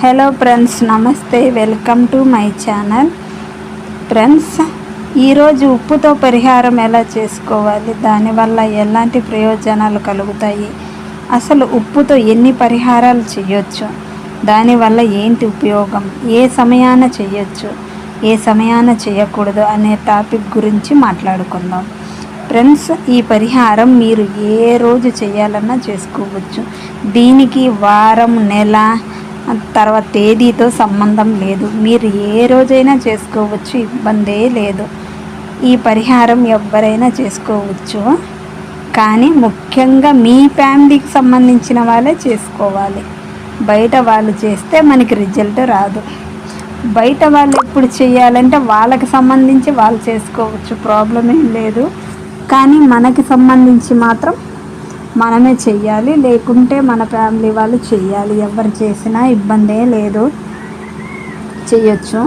Hello friends నమస్తే welcome to my channel friends ఈరోజు ఉప్పుతో పరిహారం ఎలా చేసుకోవాలి? దానివల్ల ఎలాంటి ప్రయోజనాలు కలుగుతాయి? అసలు ఉప్పుతో ఎన్ని పరిహారాలు చేయొచ్చు? దానివల్ల ఏంటి ఉపయోగం? ఏ సమయాన చేయొచ్చు? ఏ సమయాన చేయకూడదు? అనే టాపిక్ గురించి మాట్లాడుకుందాం. ఫ్రెండ్స్ ఈ పరిహారం మీరు ఏ రోజు చేయాలన్నా చేసుకోవచ్చు. దీనికి వారం నెల తర్వాత తేదీతో సంబంధం లేదు. మీరు ఏ రోజైనా చేసుకోవచ్చు ఇబ్బందే లేదు. ఈ పరిహారం ఎవరైనా చేసుకోవచ్చు. కానీ ముఖ్యంగా మీ ఫ్యామిలీకి సంబంధించిన వాళ్ళే చేసుకోవాలి. బయట వాళ్ళు చేస్తే మనకి రిజల్ట్ రాదు. బయట వాళ్ళు ఎప్పుడు చేయాలంటే వాళ్ళకి సంబంధించి వాళ్ళు చేసుకోవచ్చు. ప్రాబ్లం ఏం లేదు. కానీ మనకి సంబంధించి మాత్రం మనమే చెయ్యాలి. లేకుంటే మన ఫ్యామిలీ వాళ్ళు చెయ్యాలి. ఎవరు చేసినా ఇబ్బందే లేదు. చేయొచ్చు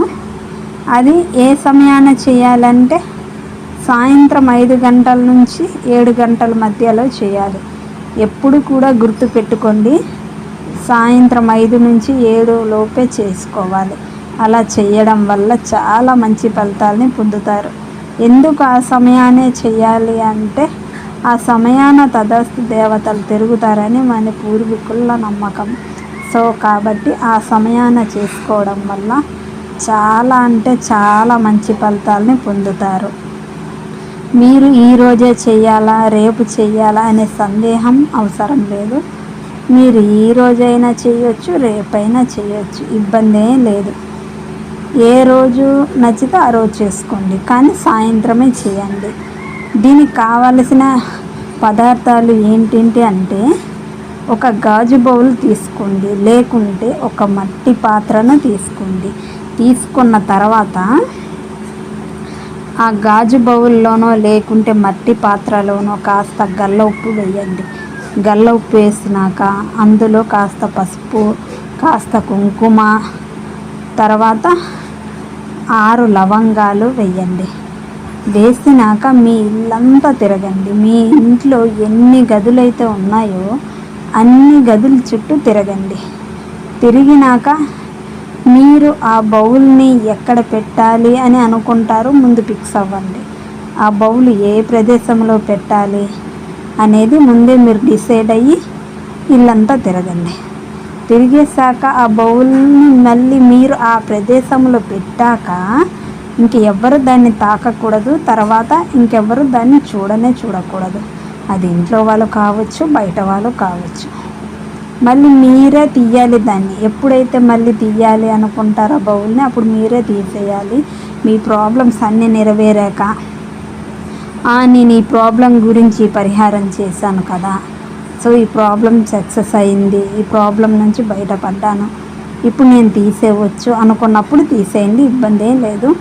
అది ఏ సమయాన చేయాలంటే సాయంత్రం ఐదు గంటల నుంచి ఏడు గంటల మధ్యలో చేయాలి ఎప్పుడు కూడా గుర్తు పెట్టుకోండి. సాయంత్రం ఐదు నుంచి ఏడు లోపే చేసుకోవాలి. అలా చేయడం వల్ల చాలా మంచి ఫలితాలని పొందుతారు. ఎందుకు ఆ సమయానే చేయాలి అంటే ఆ సమయాన తదస్తు దేవతలు తిరుగుతారని మన పూర్వీకుల నమ్మకం. సో కాబట్టి ఆ సమయాన చేసుకోవడం వల్ల చాలా అంటే చాలా మంచి ఫలితాలని పొందుతారు. మీరు ఈరోజే చేయాలా రేపు చేయాలా అనే సందేహం అవసరం లేదు. మీరు ఈ రోజైనా చేయొచ్చు రేపైనా చేయొచ్చు ఇబ్బంది ఏం లేదు. ఏ రోజు నచ్చితే ఆ రోజు చేసుకోండి. కానీ సాయంత్రమే చేయండి. దీనికి కావలసిన పదార్థాలు ఏంటంటే అంటే ఒక గాజు బౌల్ తీసుకోండి లేకుంటే ఒక మట్టి పాత్రను తీసుకోండి. తీసుకున్న తర్వాత ఆ గాజు బౌల్లోనో లేకుంటే మట్టి పాత్రలోనో కాస్త గల్ల ఉప్పు వేయండి. గల్ల ఉప్పు వేసినాక అందులో కాస్త పసుపు కాస్త కుంకుమ తర్వాత ఆరు లవంగాలు వేయండి. వేసినాక మీ ఇల్లంతా తిరగండి. మీ ఇంట్లో ఎన్ని గదులైతే ఉన్నాయో అన్ని గదుల చుట్టూ తిరగండి. తిరిగినాక మీరు ఆ బౌల్ని ఎక్కడ పెట్టాలి అని అనుకుంటారో ముందు ఫిక్స్ అవ్వండి. ఆ బౌల్ ఏ ప్రదేశంలో పెట్టాలి అనేది ముందే మీరు డిసైడ్ అయ్యి ఇల్లంతా తిరగండి. తిరిగేసాక ఆ బౌల్ని మళ్ళీ మీరు ఆ ప్రదేశంలో పెట్టాక ఇంకెవ్వరు దాన్ని తాకకూడదు. తర్వాత ఇంకెవ్వరు దాన్ని చూడనే చూడకూడదు. అది ఇంట్లో వాళ్ళు కావచ్చు బయట వాళ్ళు కావచ్చు. మళ్ళీ మీరే తీయాలి దాన్ని. ఎప్పుడైతే మళ్ళీ తీయాలి అనుకుంటారో బౌల్ని అప్పుడు మీరే తీసేయాలి. మీ ప్రాబ్లమ్స్ అన్నీ నెరవేరాక నేను ఈ ప్రాబ్లం గురించి పరిహారం చేశాను కదా. సో ఈ ప్రాబ్లం సక్సెస్ అయింది. ఈ ప్రాబ్లం నుంచి బయటపడ్డాను. ఇప్పుడు నేను తీసేయవచ్చు అనుకున్నప్పుడు తీసేయండి. ఇబ్బంది ఏం లేదు.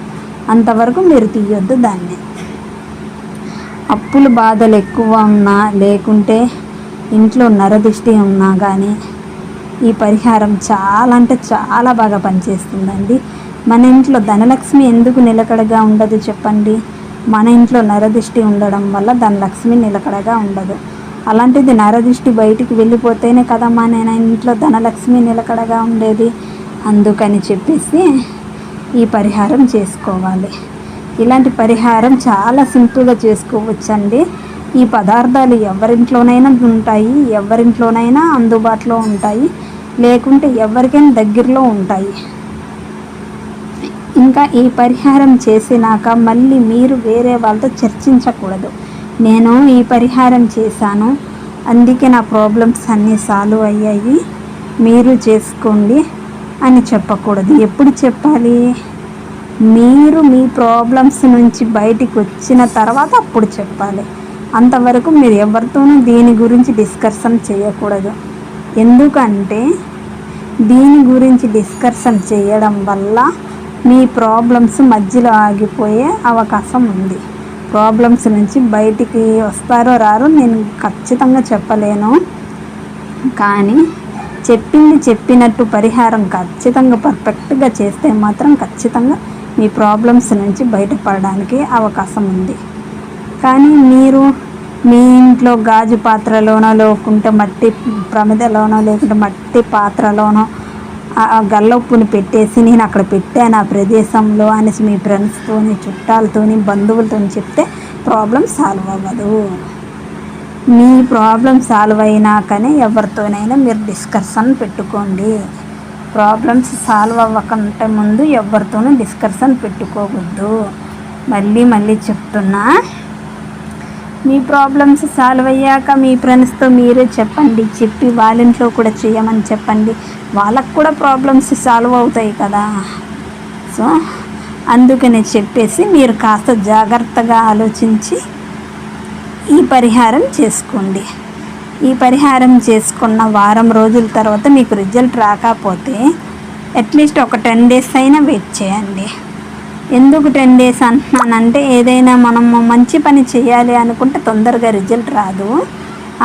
అంతవరకు మీరు తీయొద్దు దాన్ని. అప్పుల బాధలు ఎక్కువ ఉన్నా లేకుంటే ఇంట్లో నరదృష్టి ఉన్నా కానీ ఈ పరిహారం చాలా అంటే చాలా బాగా పనిచేస్తుందండి. మన ఇంట్లో ధనలక్ష్మి ఎందుకు నిలకడగా ఉండదు చెప్పండి? మన ఇంట్లో నరదృష్టి ఉండడం వల్ల ధనలక్ష్మి నిలకడగా ఉండదు. అలాంటిది నరదృష్టి బయటికి వెళ్ళిపోతేనే కదా నేను ఇంట్లో ధనలక్ష్మి నిలకడగా ఉండేది? అందుకని చెప్పేసి ఈ పరిహారం చేసుకోవాలి. ఇలాంటి పరిహారం చాలా సింపుల్గా చేసుకోవచ్చండి. ఈ పదార్థాలు ఎవరింట్లోనైనా ఉంటాయి ఎవరింట్లోనైనా అందుబాటులో ఉంటాయి లేకుంటే ఎవరికైనా దగ్గరలో ఉంటాయి. ఇంకా ఈ పరిహారం చేసినాక మళ్ళీ మీరు వేరే వాళ్ళతో చర్చించకూడదు. నేను ఈ పరిహారం చేశాను. అందుకే నా ప్రాబ్లమ్స్ అన్నీ సాల్వ్ అయ్యాయి. మీరు చేసుకోండి. అని చెప్పకూడదు. ఎప్పుడు చెప్పాలి? మీరు మీ ప్రాబ్లమ్స్ నుంచి బయటికి వచ్చిన తర్వాత అప్పుడు చెప్పాలి. అంతవరకు మీరు ఎవరితోనూ దీని గురించి డిస్కషన్ చేయకూడదు. ఎందుకంటే దీని గురించి డిస్కషన్ చేయడం వల్ల మీ ప్రాబ్లమ్స్ మధ్యలో ఆగిపోయే అవకాశం ఉంది. ప్రాబ్లమ్స్ నుంచి బయటికి వస్తారో రారో నేను ఖచ్చితంగా చెప్పలేను. కానీ చెప్పింది చెప్పినట్టు పరిహారం ఖచ్చితంగా పర్ఫెక్ట్గా చేస్తే మాత్రం ఖచ్చితంగా మీ ప్రాబ్లమ్స్ నుంచి బయటపడడానికి అవకాశం ఉంది. కానీ మీరు మీ ఇంట్లో గాజు పాత్రలోనో లేకుంటే మట్టి ప్రమిదలోనో లేకుంటే మట్టి పాత్రలోనో ఆ గల్లొప్పుని పెట్టేసి నేను అక్కడ పెట్టాను ఆ ప్రదేశంలో అనేసి మీ ఫ్రెండ్స్తోని చుట్టాలతోని బంధువులతోని చెప్తే ప్రాబ్లం సాల్వ్ అవ్వదు. మీ ప్రాబ్లం సాల్వ్ అయినాకనే ఎవరితోనైనా మీరు డిస్కషన్ పెట్టుకోండి. ప్రాబ్లమ్స్ సాల్వ్ అవ్వకంటే ముందు ఎవరితోనూ డిస్కషన్ పెట్టుకోవద్దు. మళ్ళీ మళ్ళీ చెప్తున్నా మీ ప్రాబ్లమ్స్ సాల్వ్ అయ్యాక మీ ఫ్రెండ్స్తో మీరే చెప్పండి. చెప్పి వాళ్ళ ఇంట్లో కూడా చేయమని చెప్పండి. వాళ్ళకు కూడా ప్రాబ్లమ్స్ సాల్వ్ అవుతాయి కదా. సో అందుకనే చెప్పేసి మీరు కాస్త జాగ్రత్తగా ఆలోచించి ఈ పరిహారం చేసుకోండి. ఈ పరిహారం చేసుకున్న వారం రోజుల తర్వాత మీకు రిజల్ట్ రాకపోతే అట్లీస్ట్ ఒక టెన్ డేస్ అయినా వెయిట్ చేయండి. ఎందుకు టెన్ డేస్ అంటున్నానంటే ఏదైనా మనము మంచి పని చేయాలి అనుకుంటే తొందరగా రిజల్ట్ రాదు.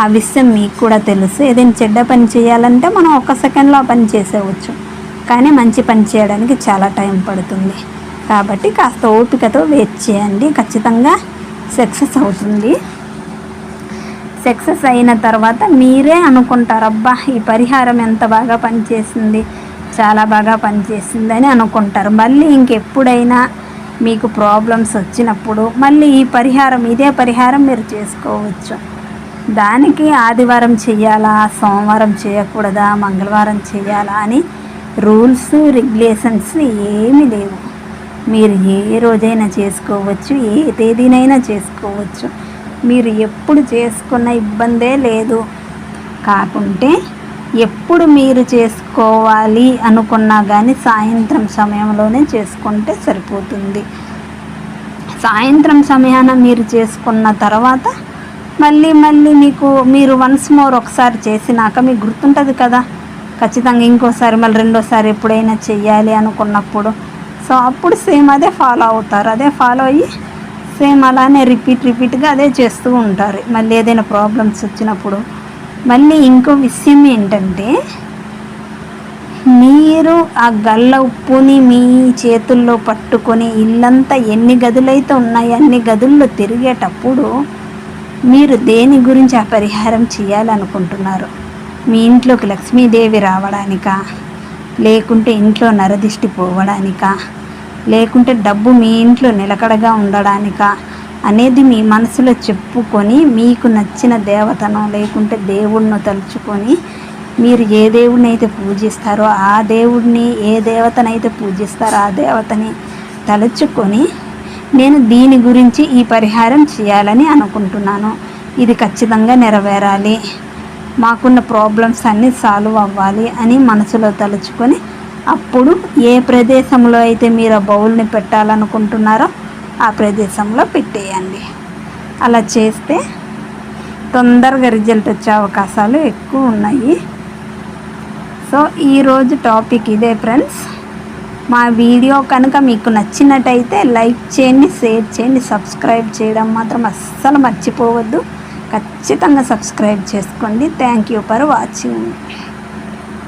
ఆ విషయం మీకు కూడా తెలుసు. ఏదైనా చెడ్డ పని చేయాలంటే మనం ఒక సెకండ్లో పని చేసేవచ్చు. కానీ మంచి పని చేయడానికి చాలా టైం పడుతుంది. కాబట్టి కాస్త ఓపికతో వెయిట్ చేయండి. ఖచ్చితంగా సక్సెస్ అవుతుంది. సక్సెస్ అయిన తర్వాత మీరే అనుకుంటారు అబ్బా ఈ పరిహారం ఎంత బాగా పనిచేసింది చాలా బాగా పనిచేసింది అని అనుకుంటారు. మళ్ళీ ఇంకెప్పుడైనా మీకు ప్రాబ్లమ్స్ వచ్చినప్పుడు మళ్ళీ ఈ పరిహారం ఇదే పరిహారం మీరు చేసుకోవచ్చు. దానికి ఆదివారం చేయాలా సోమవారం చేయకూడదా మంగళవారం చేయాలా అని రూల్స్ రెగ్యులేషన్స్ ఏమీ లేవు. మీరు ఏ రోజైనా చేసుకోవచ్చు ఏ తేదీనైనా చేసుకోవచ్చు. మీరు ఎప్పుడు చేసుకున్న ఇబ్బందే లేదు. కాకుంటే ఎప్పుడు మీరు చేసుకోవాలి అనుకున్నా కానీ సాయంత్రం సమయంలోనే చేసుకుంటే సరిపోతుంది. సాయంత్రం సమయాన మీరు చేసుకున్న తర్వాత మళ్ళీ మళ్ళీ మీకు మీరు వన్స్ మోర్ ఒకసారి చేసినాక మీకు గుర్తుంటుంది కదా? ఖచ్చితంగా ఇంకోసారి మళ్ళీ రెండోసారి ఎప్పుడైనా చెయ్యాలి అనుకున్నప్పుడు. సో అప్పుడు సేమ్ అదే ఫాలో అవుతారు. అదే ఫాలో అయ్యి సేమ్ అలానే రిపీట్ రిపీట్గా అదే చేస్తూ ఉంటారు. మళ్ళీ ఏదైనా ప్రాబ్లమ్స్ వచ్చినప్పుడు. మళ్ళీ ఇంకో విషయం ఏంటంటే మీరు ఆ గల్ల ఉప్పుని మీ చేతుల్లో పట్టుకొని ఇల్లంతా ఎన్ని గదులైతే ఉన్నాయో అన్ని గదుల్లో తిరిగేటప్పుడు మీరు దేని గురించి ఆ పరిహారం చేయాలనుకుంటున్నారు? మీ ఇంట్లోకి లక్ష్మీదేవి రావడానికా? లేకుంటే ఇంట్లో నరదిష్టి పోవడానికా? లేకుంటే డబ్బు మీ ఇంట్లో నిలకడగా ఉండడానికా అనేది మీ మనసులో చెప్పుకొని మీకు నచ్చిన దేవతను లేకుంటే దేవుణ్ణి తలుచుకొని మీరు ఏ దేవుడిని అయితే పూజిస్తారో ఆ దేవుడిని ఏ దేవతనైతే పూజిస్తారో ఆ దేవతని తలుచుకొని నేను దీని గురించి ఈ పరిహారం చేయాలని అనుకుంటున్నాను. ఇది ఖచ్చితంగా నెరవేరాలి. మాకున్న ప్రాబ్లమ్స్ అన్నీ సాల్వ్ అవ్వాలి అని మనసులో తలుచుకొని అప్పుడు ఏ ప్రదేశంలో అయితే మీరు ఆ బౌల్ని పెట్టాలనుకుంటున్నారో ఆ ప్రదేశంలో పెట్టేయండి. అలా చేస్తే తొందరగా రిజల్ట్ వచ్చే అవకాశాలు ఎక్కువ ఉన్నాయి. సో ఈరోజు టాపిక్ ఇదే ఫ్రెండ్స్. మా వీడియో కనుక మీకు నచ్చినట్టయితే లైక్ చేయండి షేర్ చేయండి సబ్స్క్రైబ్ చేయడం మాత్రం అస్సలు మర్చిపోవద్దు. ఖచ్చితంగా సబ్స్క్రైబ్ చేసుకోండి. Thank you for watching.